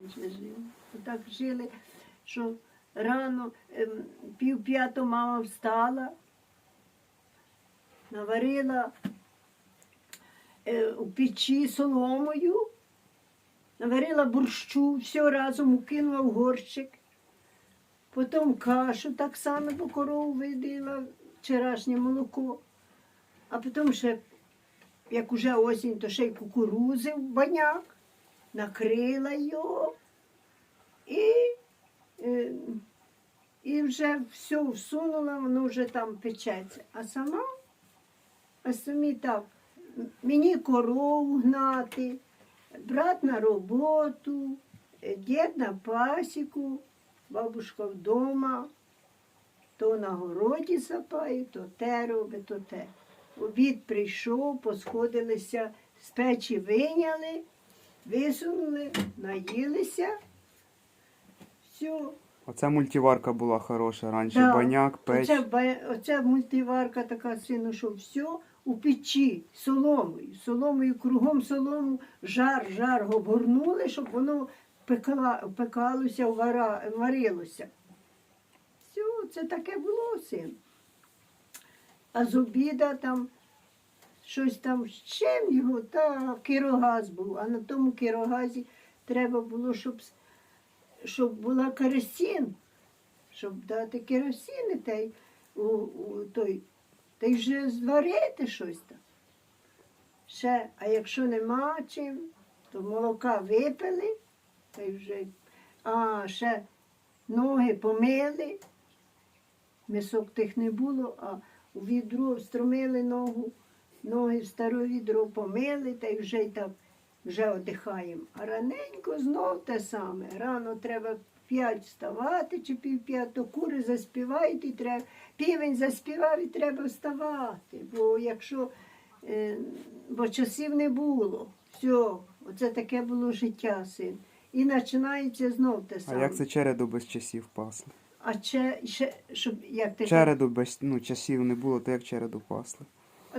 Ми жили. Так жили, що рано, ем, пів п'яту мама встала, наварила е, у печі соломою, наварила борщу, все разом укинула в горщик. Потім кашу так само, бо корову видила, вчорашнє молоко. А потім ще, як уже осінь, то ще й кукурузи в баняк, накрила його і, е, і вже все всунула, воно вже там печеться. А сама, а самі так, мені корову гнати, брат на роботу, е, дід на пасіку, бабушка вдома, то на городі сапає, то те робить, то те. Обід прийшов, посходилися, з печі виняли, висунули, наїлися. Все. Оця мультиварка була хороша раніше. Да. Баняк, печ. Оце, ба- оце мультиварка така сину, що все у печі соломою, соломою, кругом солому, жар, жар обгорнули, щоб воно пекла, пекалося, вара, варилося. Все, це таке було син. А з обіда там щось там з чим його, та кирогаз був, а на тому кирогазі треба було, щоб, щоб була керосин щоб дати керосини та й у, у той, та вже зварити щось там. Ще, а якщо нема чим, то молока випили, та й вже, а ще ноги помили, мисок тих не було, а у відро встромили ногу, ноги в старе відро помили, та й вже й так вже одихаємо. А раненько знов те саме. Рано треба п'ять вставати чи пів п'ятого кури заспівають і треба. Півень заспівав і треба вставати. Бо якщо е, бо часів не було. Все, оце таке було життя, син. І починається знов те саме. А як це череду без часів пасли? А ще, ще щоб як ти Череду без ну, часів не було, то як череду пасли?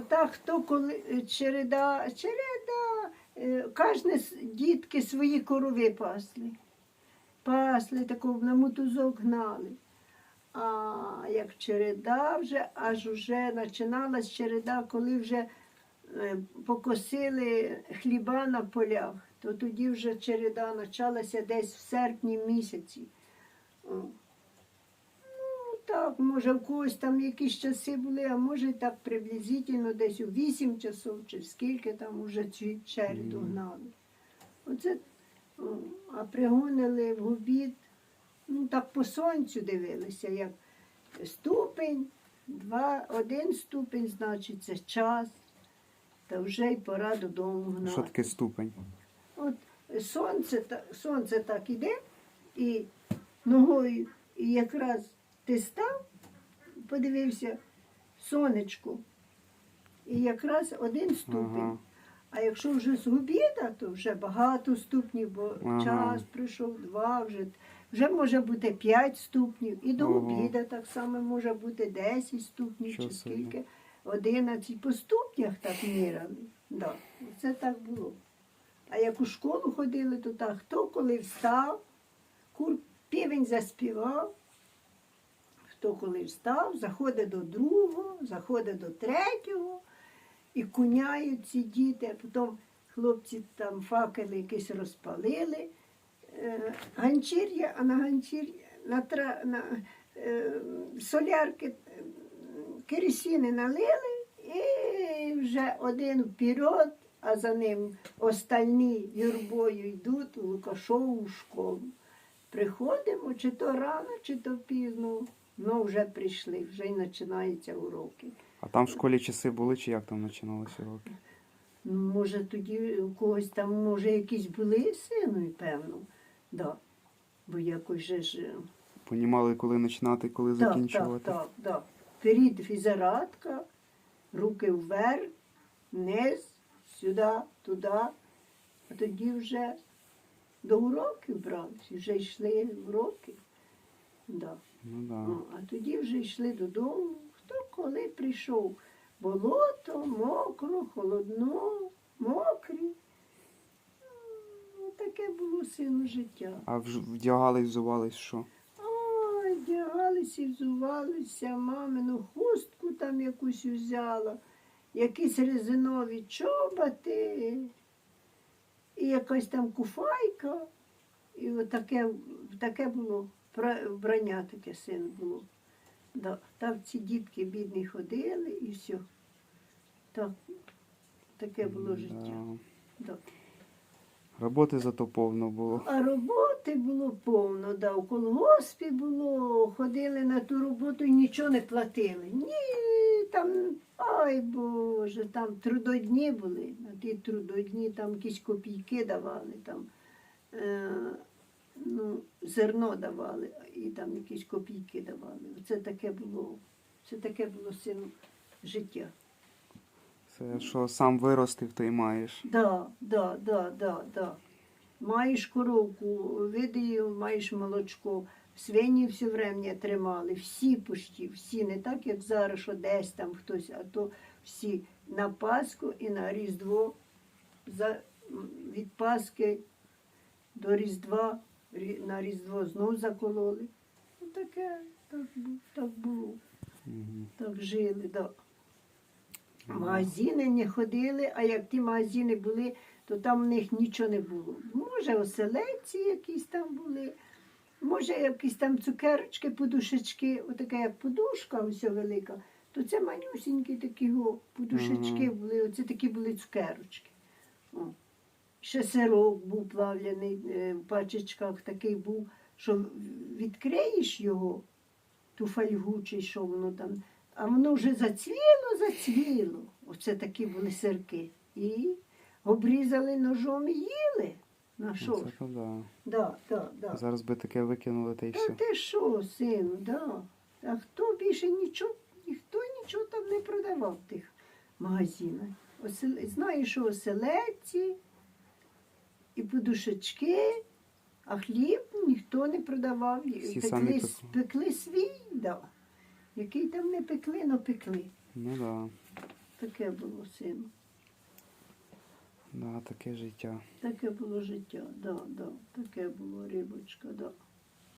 Так хто коли е, череда, череда, е, кожне дітки свої корови пасли. Пасли, таку на мотузок гнали. А як череда вже, аж вже починалась череда, коли вже е, покосили хліба на полях, то тоді вже череда почалася десь в серпні місяці. Так, може, в когось там якісь часи були, а може так приблизительно десь у 8 часов, чи скільки там уже Мгм. гнали. Оце, а пригонили в обід, ну так по сонцю дивилися, як ступень, два, один ступень, значить, це час, та вже й пора додому гнати. Що таке ступень? От сонце, сонце так іде, і ногою, і якраз ти став, подивився сонечко, і якраз один ступень. Ага. А якщо вже з обіда, то вже багато ступнів, бо Ага. час прийшов, два, вже, вже може бути п'ять ступнів. І до обіда так само може бути 10 ступнів Що чи скільки. 11 по ступнях так міряли. Да. Це так було. А як у школу ходили, то так, хто коли встав, кур півень заспівав, хто коли встав, заходить до другого, заходить до третього, і куняють ці діти, а потім хлопці там факели якісь розпалили. Е, ганчір'я, а на ганчір'я на, тра, на е, солярки керосини налили і вже один вперед, а за ним остальні юрбою йдуть у Лукашову школу. Приходимо, чи то рано, чи то пізно. Ну, вже прийшли, вже й починаються уроки. А там в школі часи були, чи як там починалися уроки? Може, тоді у когось там, може, якісь були сину, певно. Да. Бо якось же ж. е, Понімали, коли починати, коли Так, так, закінчувати. так, так. Вперед фізарадка, руки вверх, вниз, сюди, туди. А тоді вже до уроків брались, вже йшли уроки. Да. Ну да. Ну, а тоді вже йшли додому. Хто коли прийшов? Болото, мокро, холодно, мокрі. Ну, таке було сину життя. А вдягались, взувались, що? Ой, вдягалися і взувалися, мамину хустку там якусь взяла, якісь резинові чоботи, і якась там куфайка. І отаке, таке було вбрання таке син було. Да. Там ці дітки бідні ходили і все. Так, таке було життя. Да. Да. Роботи зато повно було. А роботи було повно, да. У колгоспі було, ходили на ту роботу і нічого не платили. Ні, там, ай Боже, там трудодні були. На ті трудодні там якісь копійки давали, там, е, ну, зерно давали, і там якісь копійки давали. Це таке було, це таке було сину життя. Це що сам виростив, то й маєш. Да, да, да, да, да. Маєш коровку, видаїв, маєш молочко. Свині все время тримали, всі почти, всі, не так, як зараз, що десь там хтось, а то всі на Пасху і на Різдво, за, від Пасхи до Різдва, рі- на Різдво знов закололи. Ну, таке, так, так було, так жили, да. Магазини не ходили, а як ті магазини були, то там в них нічого не було. Може, оселедці якісь там були, може, якісь там цукерочки, подушечки, отака як подушка, ось велика, то це манюсінькі такі о, подушечки були, оце такі були цукерочки. О. Ще сирок був плавлений е, в пачечках, такий був, що відкриєш його, ту фольгу чи що воно там, а воно вже зацвіло, зацвіло. Оце такі були сирки. І обрізали ножом і їли. На що Ну, ж? Це да. Да, да, да. Зараз би таке викинули та й Та все. ти що, сину, да. А хто більше нічого, ніхто нічого там не продавав в тих магазинах. Осел... Знаю, що оселедці і подушечки, а хліб ніхто не продавав. Всі самі Пекли, пекли. пекли свій, да. Який там не пекли, но пекли. Ну да. Таке було, сину. Да, таке життя. Таке було життя, да, да. Таке було рибочка, да.